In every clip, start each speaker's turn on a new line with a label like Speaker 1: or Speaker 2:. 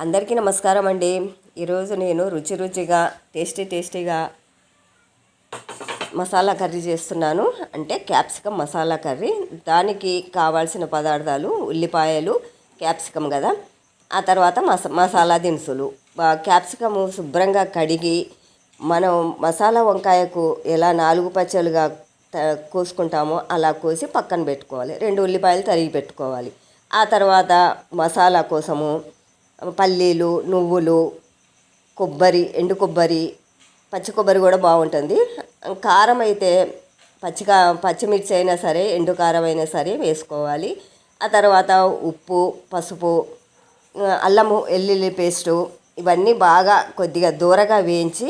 Speaker 1: అందరికీ నమస్కారం అండి. ఈరోజు నేను రుచి రుచిగా టేస్టీ టేస్టీగా మసాలా కర్రీ చేస్తున్నాను. అంటే క్యాప్సికమ్ మసాలా కర్రీ. దానికి కావాల్సిన పదార్థాలు ఉల్లిపాయలు క్యాప్సికమ్ కదా. ఆ తర్వాత మస మసాలా దినుసులు. క్యాప్సికమ్ శుభ్రంగా కడిగి మనం మసాలా వంకాయకు ఎలా నాలుగు పచ్చలుగా త- కోసుకుంటామో అలా కోసి పక్కన పెట్టుకోవాలి. రెండు ఉల్లిపాయలు తరిగి పెట్టుకోవాలి. ఆ తర్వాత మసాలా కోసము పల్లీలు నువ్వులు కొబ్బరి ఎండు కొబ్బరి పచ్చి కొబ్బరి కూడా బాగుంటుంది. కారం అయితే పచ్చిగా పచ్చిమిర్చి అయినా సరే ఎండు కారం అయినా సరే వేసుకోవాలి. ఆ తర్వాత ఉప్పు పసుపు అల్లము వెల్లుల్లి పేస్టు ఇవన్నీ బాగా కొద్దిగా దూరగా వేయించి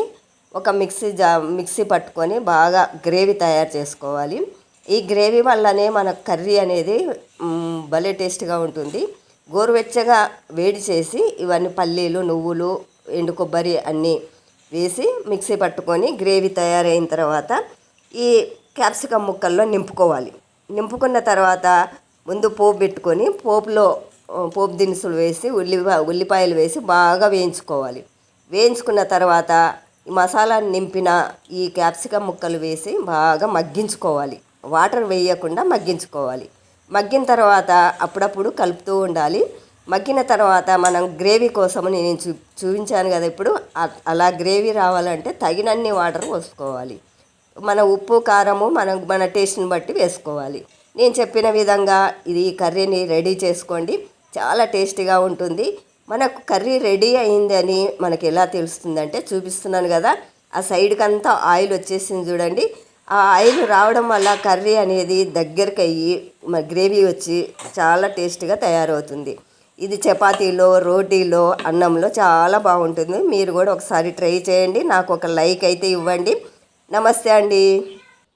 Speaker 1: ఒక మిక్సీ జా మిక్సీ పట్టుకొని బాగా గ్రేవీ తయారు చేసుకోవాలి. ఈ గ్రేవీ వల్లనే మన కర్రీ అనేది భలే టేస్ట్గా ఉంటుంది. గోరువెచ్చగా వేడి చేసి ఇవన్నీ పల్లీలు నువ్వులు ఎండు కొబ్బరి అన్నీ వేసి మిక్సీ పట్టుకొని గ్రేవీ తయారైన తర్వాత ఈ క్యాప్సికమ్ ముక్కల్లో నింపుకోవాలి. నింపుకున్న తర్వాత ముందు పోపు పెట్టుకొని పోపులో పోపు దినుసులు వేసి ఉల్లిపా ఉల్లిపాయలు వేసి బాగా వేయించుకోవాలి. వేయించుకున్న తర్వాత ఈ మసాలా నింపిన ఈ క్యాప్సికమ్ ముక్కలు వేసి బాగా మగ్గించుకోవాలి. వాటర్ వేయకుండా మగ్గించుకోవాలి. మగ్గిన తర్వాత అప్పుడప్పుడు కలుపుతూ ఉండాలి. మగ్గిన తర్వాత మనం గ్రేవీ కోసం నేను చూ చూపించాను కదా ఇప్పుడు. అలా గ్రేవీ రావాలంటే తగినన్ని వాటర్ పోసుకోవాలి. మన ఉప్పు కారము మనం మన టేస్ట్ని బట్టి వేసుకోవాలి. నేను చెప్పిన విధంగా ఇది కర్రీని రెడీ చేసుకోండి. చాలా టేస్టీగా ఉంటుంది. మనకు కర్రీ రెడీ అయిందని మనకి ఎలా తెలుస్తుందంటే చూపిస్తున్నాను కదా. ఆ సైడ్కి అంతా ఆయిల్ వచ్చేసింది చూడండి. ఆ ఆయిల్ రావడం వల్ల కర్రీ అనేది దగ్గరికి అయ్యి గ్రేవీ వచ్చి చాలా టేస్ట్గా తయారవుతుంది. ఇది చపాతీలో రోటీలో అన్నంలో చాలా బాగుంటుంది. మీరు కూడా ఒకసారి ట్రై చేయండి. నాకు ఒక లైక్ అయితే ఇవ్వండి. నమస్తే అండి.